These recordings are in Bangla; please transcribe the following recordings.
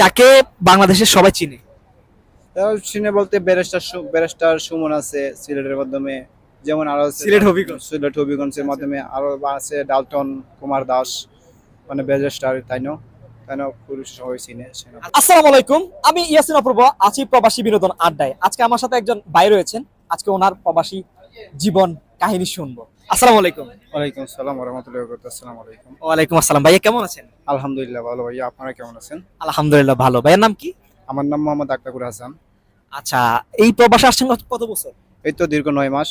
তাকে বাংলাদেশের সবাই চিনে? চিনে বলতে ব্যারিস্টার ব্যারিস্টার সুমন আছে সিলেটের মাধ্যমে যেমন আরও সিলেট হবিগঞ্জ। সিলেট হবিগঞ্জের মাধ্যমে আরও আছে ডালটন কুমার দাস মানে ব্যারিস্টার তাই না? আসসালামু আলাইকুম আমি ইয়াসিন অপূর্ব আছি প্রবাসী বিনোদন আড্ডায়। আজকে আমার সাথে একজন ভাই রয়েছেন আজকে ওনার প্রবাসী জীবন কাহিনী শুনব। আসসালামু আলাইকুম। ওয়ালাইকুম আসসালাম রহমতুল্লাহ আসসালাম আলাইকুম। ওয়ালাইকুম আসসালাম। ভাইয়া কেমন আছেন? আলহামদুলিল্লাহ ভালো ভাইয়া আপনারা কেমন আছেন? আলহামদুলিল্লাহ ভালো। ভাইয়ের নাম কি? আমার নাম মোহাম্মদ আক্তাকুর হাসান। আচ্ছা এই প্রবাসে আসছেন কত- বছর? এই তো দীর্ঘ নয় মাস।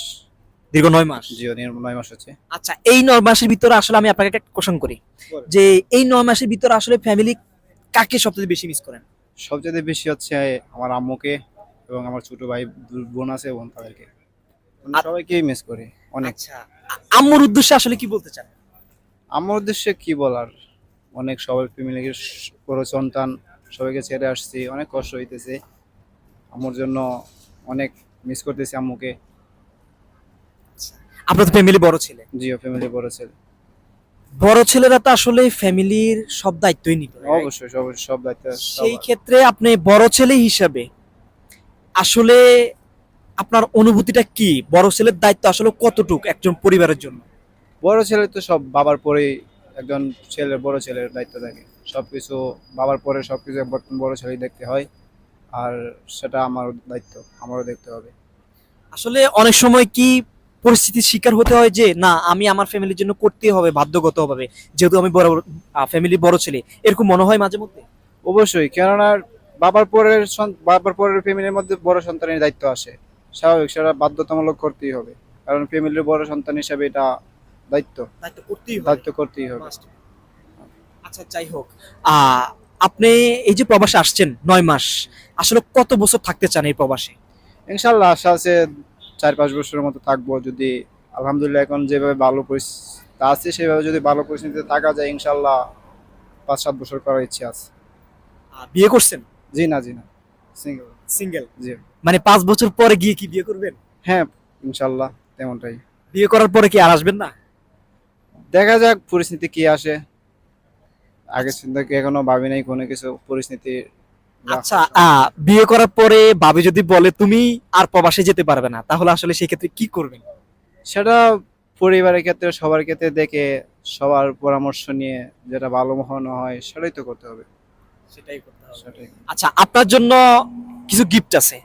দীর্ঘ নয় মাস? জিও নয় মাস হচ্ছে। আচ্ছা এই নয় মাসের ভিতরে আসলে আমি আপনাকে একটা কোশ্চেন করি। যে এই নয় মাসের ভিতরে আসলে ফ্যামিলি কাকে সবচেয়ে বেশি মিস করেন? সবচেয়ে বেশি হচ্ছে আমার আম্মুকে এবং আমার ছোট ভাই দু- বোন আছে বোন তাদেরকে। মানে সবাইকেই মিস করি অনেক। আচ্ছা আম্মুর উদ্দেশ্যে আসলে কি বলতে চান? আমার উদ্দেশ্যে কি বলার? অনেক সবাই ফ্যামিলিকে বড় সন্তান সবাইকে ছেড়ে আসছি অনেক কষ্ট হইতেছে। আমার জন্য অনেক মিস করতেছি আম্মুকে। আপনার তো ফ্যামিলি বড় ছেলে। জিও ফ্যামিলি বড় ছেলে। বড় ছেলেরা তো আসলে ফ্যামিলির সব দায়িত্বই নিতে অবশ্যই সব দায়িত্ব সেই ক্ষেত্রে আপনি বড় ছেলে হিসাবে আসলে আপনার অনুভূতিটা কি? বড় ছেলের দায়িত্ব আসলে কতটুক একজন পরিবারের জন্য? বড় ছেলে তো সব বাবার পরেই একজন ছেলের বড় ছেলের দায়িত্ব থাকে। সবকিছু বাবার পরে সবকিছু একবার বড় ছেলেই দেখতে হয়। আর সেটা আমার দায়িত্ব আমারও দেখতে হবে। আসলে অনেক সময় কি পরিস্থিতির শিকার হতে হয় যে না আমি আমার ফ্যামিলির জন্য করতেই হবে বাধ্যগত হবে যেহেতু আমি বড় ফ্যামিলি বড় ছেলে। এরকম মনে হয় মাঝে মধ্যে? অবশ্যই কেননা বাবার পরের বাবার পরের ফ্যামিলির মধ্যে বড় সন্তানের দায়িত্ব আসে। স্বাভাবিক সেটা বাধ্যতামূলক করতেই হবে। কারণ ফ্যামিলির বড় সন্তান হিসেবে এটা দায়িত্ব। দায়িত্ব করতেই হবে। দায়িত্ব করতেই হবে। আচ্ছা যাই হোক আপনি এই যে প্রবাসে আসছেন নয় মাস আসলে কত বছর থাকতে চান এই প্রবাসে? ইনশাল্লাহ আশা আছে চার পাঁচ বছরের মতো থাকব। যদি আলহামদুলিল্লাহ এখন যেভাবে ভালো পরিস্থিতি আছে সেভাবে যদি ভালো পরিস্থিতিতে থাকা যায় ইনশাল্লাহ পাঁচ সাত বছর করার ইচ্ছে আছে। বিয়ে করছেন? জি না জি না। সিঙ্গেল সিঙ্গেল জি। মানে পাঁচ বছর পরে গিয়ে কি বিয়ে করবেন? হ্যাঁ ইনশাল্লাহ তেমনটাই। বিয়ে করার পরে কি আর আসবেন না? দেখা যাক পরিস্থিতি কি আসে। আগে চিন্তা কি এখনও ভাবি নাই কোনো কিছু পরিস্থিতি আচ্ছা বিয়ে করার পরে ভাবি যদি বলে তুমি আর প্রবাসে যেতে পারবে না তাহলে আসলে সেই ক্ষেত্রে কি করবেন? সেটা পরিবারের ক্ষেত্রে সবার ক্ষেত্রে দেখে সবার পরামর্শ নিয়ে যেটা ভালো মনে হয় সেটাই তো করতে হবে। সেটাই করতে হবে। আচ্ছা আপনার জন্য কিছু গিফট আছে।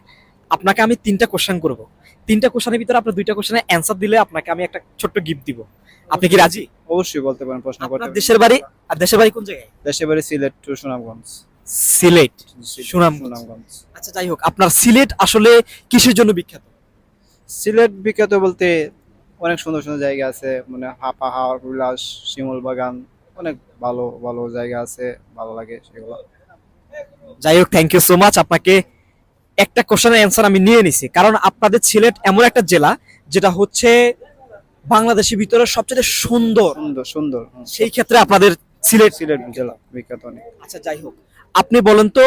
আপনাকে আমি তিনটা কোশ্চেন করব। তিনটা কোশ্চেনের ভিতরে আপনার দুইটা কোশ্চেনের অ্যান্সার দিলে আপনাকে আমি একটা ছোট্ট গিফট দিব। আপনি কি রাজি? অবশ্যই বলতে পারেন প্রশ্ন করতে আপনার দেশের বাড়ি আর দেশের বাড়ি কোন জায়গায়? দেশের বাড়ি সিলেট টু সুনামগঞ্জ। সিলেট সুনামগঞ্জ। আচ্ছা যাই হোক আপনার সিলেট আসলে কিসের জন্য বিখ্যাত? সিলেট বিখ্যাত বলতে অনেক সুন্দর সুন্দর জায়গা আছে। মানে হা- পাহাড় উল্লাস শিমুল বাগান অনেক ভালো ভালো জায়গা আছে। ভালো লাগে সেগুলো। যাই হোক থ্যাংক ইউ সো মাচ আপনাকে একটা কোশ্চেনের অ্যান্সার আমি নিয়ে নিছি। কারণ আপনাদের সিলেট এমন একটা জেলা যেটা হচ্ছে বাংলাদেশের ভিতরে সবচেয়ে সুন্দর। সুন্দর সুন্দর সেই ক্ষেত্রে আপনাদের সিলেট সিলেট জেলা বিখ্যাত অনেক। আচ্ছা যাই হোক আপনি বলেন তো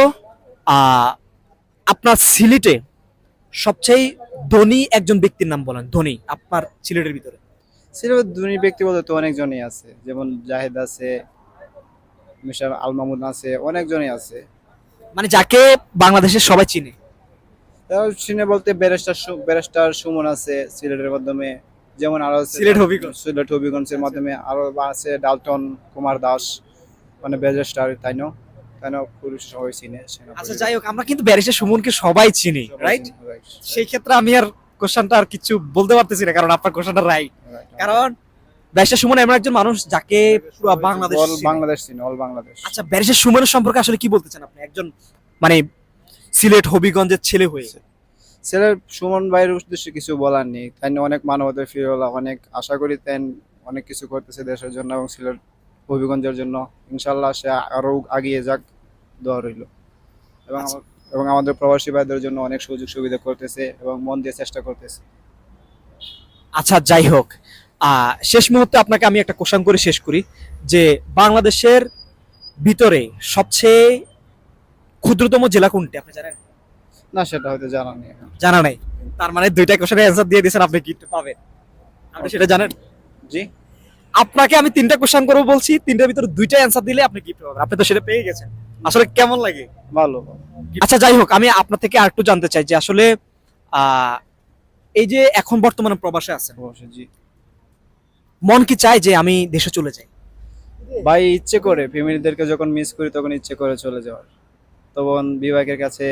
আপনার সিলেটে সবচেয়ে ধনী একজন ব্যক্তির নাম বলেন ধনী আপনার সিলেটের ভিতরে। সিলেট ধনী ব্যক্তি বলতে তো অনেকজনই আছে। যেমন জাহেদ আছে মিস্টার আল মামুন আছে অনেকজনই আছে। মানে যাকে বাংলাদেশের সবাই চিনে। সিনে বলতে ব্যারিস্টার ব্যারিস্টার সুমন আছে সিলেটের মাধ্যমে যেমন আরও সিলেট হবিগঞ্জ। সিলেট হবিগঞ্জের মাধ্যমে আরও আছে ডালটন কুমার দাস মানে ব্যারিস্টার তাই না? তাই না? পুরুষ সবাই চিনে আচ্ছা যাই হোক আমরা কিন্তু ব্যারিস্টার সুমনকে সবাই চিনি রাইট সেই ক্ষেত্রে আমি আর কোশ্চেনটা আর কিছু বলতে পারতেছি না কারণ আপনার কোশ্চেনটা রাইট. কারণ ব্যারিস্টার সুমন এমন একজন মানুষ যাকে পুরো বাংলাদেশ চিনে। বাংলাদেশ চিনে অল বাংলাদেশ। আচ্ছা ব্যারিস্টার সুমনের সম্পর্কে আসলে কি বলতে চান আপনি? একজন মানে সিলেট হবিগঞ্জের ছেলে হয়ে। ছেলের সুমন ভাইয়ের উদ্দেশ্যে কিছু বলার নেই। তাই অনেক মানবতার ফিরোলা অনেক আশা করি তেন অনেক কিছু করতেছে দেশের জন্য এবং সিলেট হবিগঞ্জের জন্য। ইনশাল্লাহ সে আরও আগিয়ে যাক দোয়া রইল। এবং আচ্ছা। এবং আমাদের প্রবাসী ভাইদের জন্য অনেক সুযোগ সুবিধা করতেছে এবং মন দিয়ে চেষ্টা করতেছে। আচ্ছা যাই হোক। শেষ মুহূর্তে আপনাকে আমি একটা কোশ্চেন করে শেষ করি যে বাংলাদেশের ভিতরে সবচেয়ে ক্ষুদ্রতম জেলা কোনটি আপনি জানেন? না সেটা হয়তো জানা নেই জানা নাই। তার মানে দুইটা কোশ্চেনের অ্যান্সার দিয়ে দিয়েছেন আপনি গিফট পাবেন? আপনি সেটা জানেন? জি। আপনাকে আমি তিনটা কোশ্চেন করব বলছি তিনটার ভিতরে দুইটা অ্যান্সার দিলে আপনি গিফট পাবেন? আপনি তো সেটা পেয়ে গেছেন। আসলে কেমন লাগে? ভালো আচ্ছা যাই হোক আমি আপনার থেকে আরেকটু জানতে চাই যে আসলে আহ, এই যে এখন বর্তমানে প্রবাসে আছেন জি। মন কি চায় যে আমি দেশে চলে যাই? ভাই ইচ্ছে করে। ফ্যামিলিদেরকে যখন মিস করি তখন ইচ্ছে করে চলে যাওয়ার। তখন বিভাগের কাছে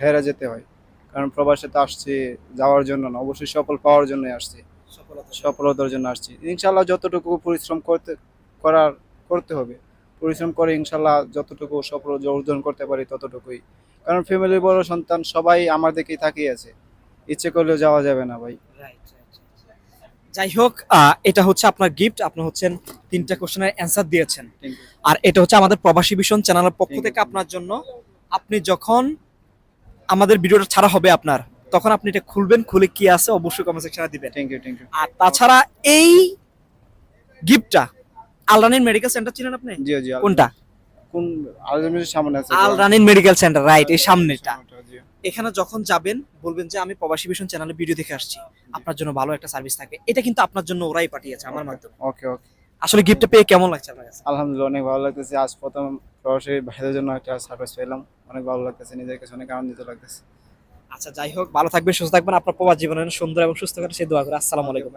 হেরে যেতে হয়। কারণ প্রবাসে তো আসছি যাওয়ার জন্য না। অবশ্যই সফল পাওয়ার জন্যই আসছি। সফলতার জন্য। আসছি। ইনশাল্লাহ যতটুকু পরিশ্রম করতে করার করতে হবে। পরিশ্রম করে ইনশাল্লাহ যতটুকু সফল অর্জন করতে পারি ততটুকুই। কারণ ফ্যামিলির বড় সন্তান সবাই আমার দিকেই তাকিয়ে আছে। ইচ্ছে করলেও যাওয়া যাবে না ভাই। যাই হোক এটা হচ্ছে আপনার গিফট আপনি হচ্ছেন তিনটা কোশ্চেনের অ্যান্সার দিয়েছেন। আর এটা হচ্ছে আমাদের প্রবাসী ভীষণ চ্যানেলের পক্ষ থেকে আপনার জন্য। আপনি যখন আমাদের ভিডিওটা ছাড়া হবে আপনার তখন আপনি এটা খুলবেন খুলে কি আছে অবশ্যই কমেন্ট সেকশনে দিবেন। থ্যাংক ইউ থ্যাংক ইউ আর তাছাড়া এই গিফটটা আলরানিন মেডিকেল সেন্টার চিনেন আপনি? জি জি কোনটা? কোন সামনে আছে? আলরানিন মেডিকেল সেন্টার রাইট এই সামনেটা। এখানে যখন যাবেন বলবেন যে আমি প্রবাসী ভীষণ চ্যানেলে ভিডিও দেখে আসছি। আপনার জন্য ভালো একটা সার্ভিস থাকে। এটা কিন্তু আপনার জন্য ওরাই পাঠিয়েছে আমার মাধ্যমে। ওকে ওকে আসলে গিফটটা পেয়ে কেমন লাগছে আপনার কাছে? আলহামদুলিল্লাহ অনেক ভালো লাগতেছে। আজ প্রথম প্রবাসী ভাইদের জন্য একটা সার্ভিস পেলাম। অনেক ভালো লাগতেছে নিজের কাছে অনেক আনন্দিত লাগতেছে। আচ্ছা যাই হোক ভালো থাকবেন সুস্থ থাকবেন। আপনার প্রবাস জীবনের সুন্দর এবং সুস্থ করে সে দোয়া করে। আসসালামু আলাইকুম।